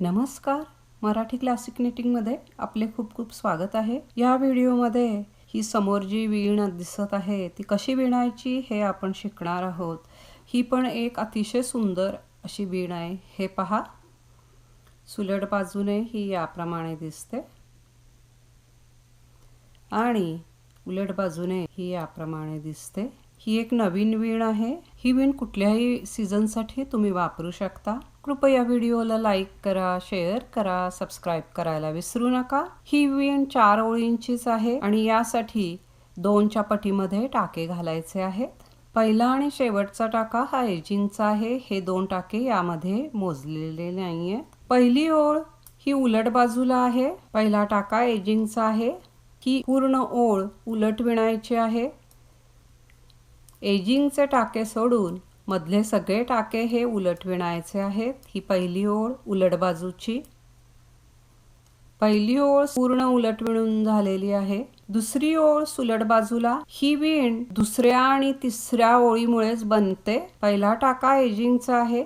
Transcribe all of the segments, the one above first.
नमस्कार. मराठी क्लासिक निटिंगमध्ये आपले खूप खूप स्वागत आहे. या व्हिडिओमध्ये ही समोर जी वीण दिसत आहे ती कशी विणायची हे आपण शिकणार आहोत. ही पण एक अतिशय सुंदर अशी वीण आहे. हे पहा. सुलट बाजूने ही याप्रमाणे दिसते. आणि उलट बाजूने ही याप्रमाणे दिसते. ही एक नवीन वीण आहे. ही वीण कुठल्याही सीझनसाठी तुम्ही वापरू शकता. कृपया व्हिडिओला लाईक करा शेअर करा सबस्क्राईब करायला विसरू नका. ही वीण चार ओळींचीच आहे आणि यासाठी दोनच्या पटीमध्ये टाके घालायचे आहेत. पहिला आणि शेवटचा टाका हा एजिंगचा आहे. हे दोन टाके यामध्ये मोजलेले नाही आहेत पहिली ओळ ही उलट बाजूला आहे. पहिला टाका एजिंगचा आहे. ही पूर्ण ओळ उलट विणायची आहे. एजिंगचे टाके सोडून मधले सगळे टाके हे उलट विणायचे आहेत. ही पहिली ओळ उलट बाजूची. पहिली ओळ पूर्ण उलट विणून झालेली आहे. दुसरी ओळ सुलट बाजूला. ही विण दुसऱ्या आणि तिसऱ्या ओळीमुळेच बनते. पहिला टाका एजिंगचा आहे.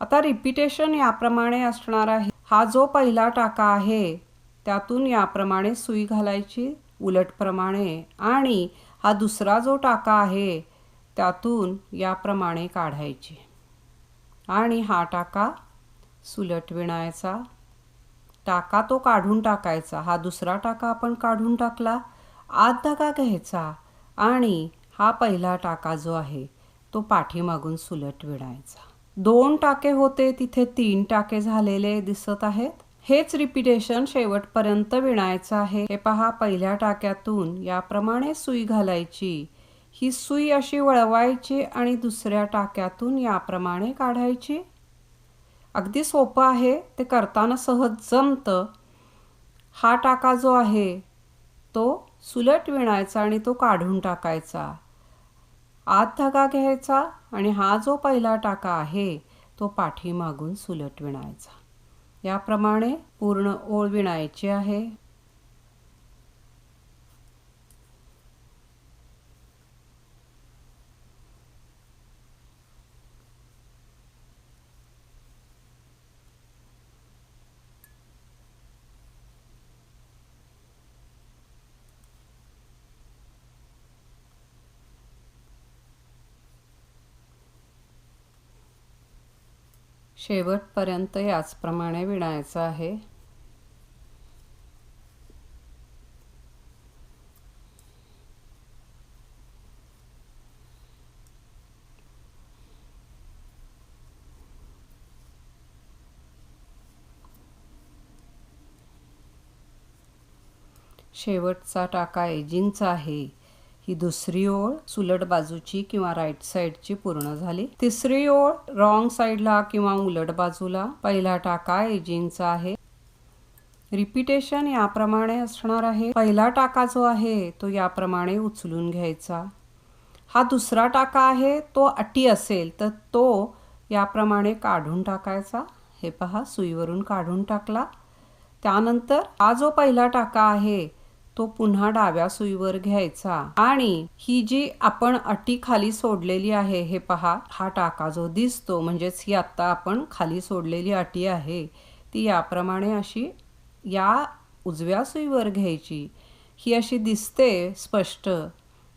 आता रिपिटेशन याप्रमाणे असणार आहे. हा जो पहिला टाका आहे त्यातून याप्रमाणे सुई घालायची उलटप्रमाणे आणि हा दुसरा जो टाका आहे त्यातून याप्रमाणे काढायची. आणि हा टाका सुलट विणायचा. टाका तो काढून टाकायचा. हा दुसरा टाका आपण काढून टाकला. आत धागा घ्यायचा. आणि हा पहिला टाका जो आहे तो पाठीमागून सुलट विणायचा. दोन टाके होते तिथे तीन टाके झालेले दिसत आहेत. हेच रिपिटेशन शेवटपर्यंत विणायचं आहे. हे पहा पहिल्या टाक्यातून. याप्रमाणे सुई घालायची. ही सुई अशी वळवायची आणि दुसऱ्या टाक्यातून याप्रमाणे काढायची. अगदी सोपं आहे. ते करताना सहज जमतं. हा टाका जो आहे तो सुलट विणायचा आणि तो काढून टाकायचा. आत धागा घ्यायचा आणि हा जो पहिला टाका आहे तो पाठीमागून सुलट विणायचा. याप्रमाणे पूर्ण ओळ विणायची आहे. शेवटपर्यंत याचप्रमाणे विणायचं आहे. शेवटचा टाका एजिंगचा आहे. ही दुसरी ओळ सुलट बाजूची किंवा राईट साईडची पूर्ण झाली. तिसरी ओळ रॉंग साईडला किंवा उलट बाजूला. पहिला टाका एजिंगचा आहे. रिपिटेशन याप्रमाणे असणार आहे. पहिला टाका जो आहे तो याप्रमाणे उचलून घ्यायचा. हा दुसरा टाका आहे तो अटी असेल तर तो याप्रमाणे काढून टाकायचा. हे पहा सुईवरून काढून टाकला. त्यानंतर हा जो पहिला टाका आहे तो पुन्हा डाव्या सुईवर घ्यायचा. आणि ही जी आपण अटी खाली सोडलेली आहे हे पहा हा टाका जो दिसतो म्हणजेच ही आत्ता आपण खाली सोडलेली अटी आहे ती याप्रमाणे अशी या उजव्या सुईवर घ्यायची. ही अशी दिसते स्पष्ट.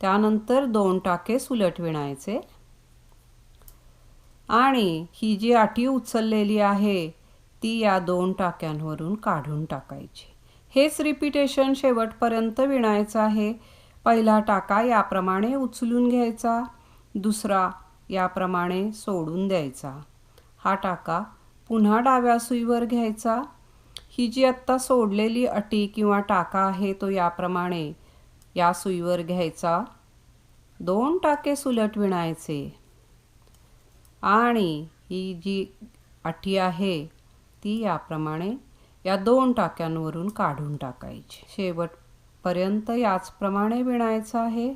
त्यानंतर दोन टाके सुलट विणायचे. आणि ही जी अटी उचललेली आहे ती या दोन टाक्यांवरून काढून टाकायची. हेच रिपिटेशन शेवटपर्यंत विणायचं आहे. पहिला टाका याप्रमाणे उचलून घ्यायचा दुसरा याप्रमाणे सोडून द्यायचा. हा टाका पुन्हा डाव्या सुईवर घ्यायचा. ही जी आत्ता सोडलेली अटी किंवा टाका आहे तो याप्रमाणे या सुईवर घ्यायचा. दोन टाके सुलट विणायचे. आणि ही जी अटी आहे ती याप्रमाणे या दोन टाक्यांवरून काढून टाकायची. शेवटपर्यंत याचप्रमाणे विणायचं आहे.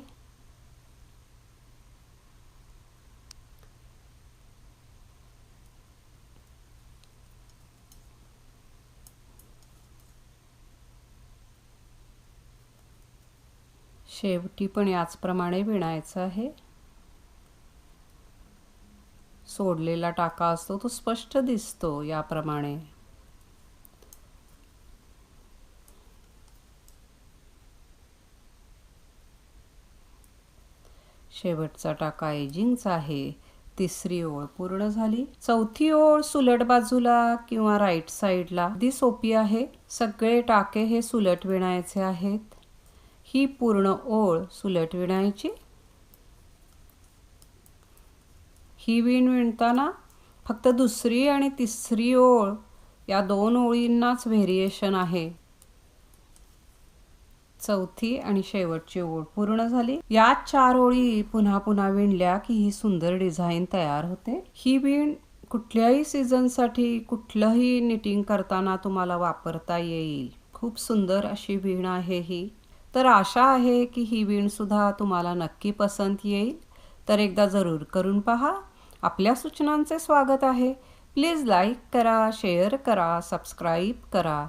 शेवटी पण याचप्रमाणे विणायचं आहे. सोडलेला टाका असतो तो स्पष्ट दिसतो याप्रमाणे. शेवटचा टाका एजिंगचा आहे. तिसरी ओळ पूर्ण झाली. चौथी ओळ सुलट बाजूला किंवा राईट साईडला अगदी सोपी आहे. सगळे टाके हे सुलट विणायचे आहेत. ही पूर्ण ओळ सुलट विणायची. ही विण विणताना फक्त दुसरी आणि तिसरी ओळ या दोन ओळींनाच व्हेरिएशन आहे. चौथी आणि शेवटची ओळ पूर्ण झाली. या चार ओळी पुन्हा पुन्हा विणल्या की ही सुंदर डिझाईन तयार होते. ही विण कुठल्याही सीझनसाठी कुठलंही निटिंग करताना तुम्हाला वापरता येईल. खूप सुंदर अशी विण आहे ही. तर आशा आहे की ही विण सुद्धा तुम्हाला नक्की पसंत येईल. तर एकदा जरूर करून पहा. आपल्या सूचनांचे स्वागत आहे. प्लीज लाईक करा शेअर करा सबस्क्राईब करा.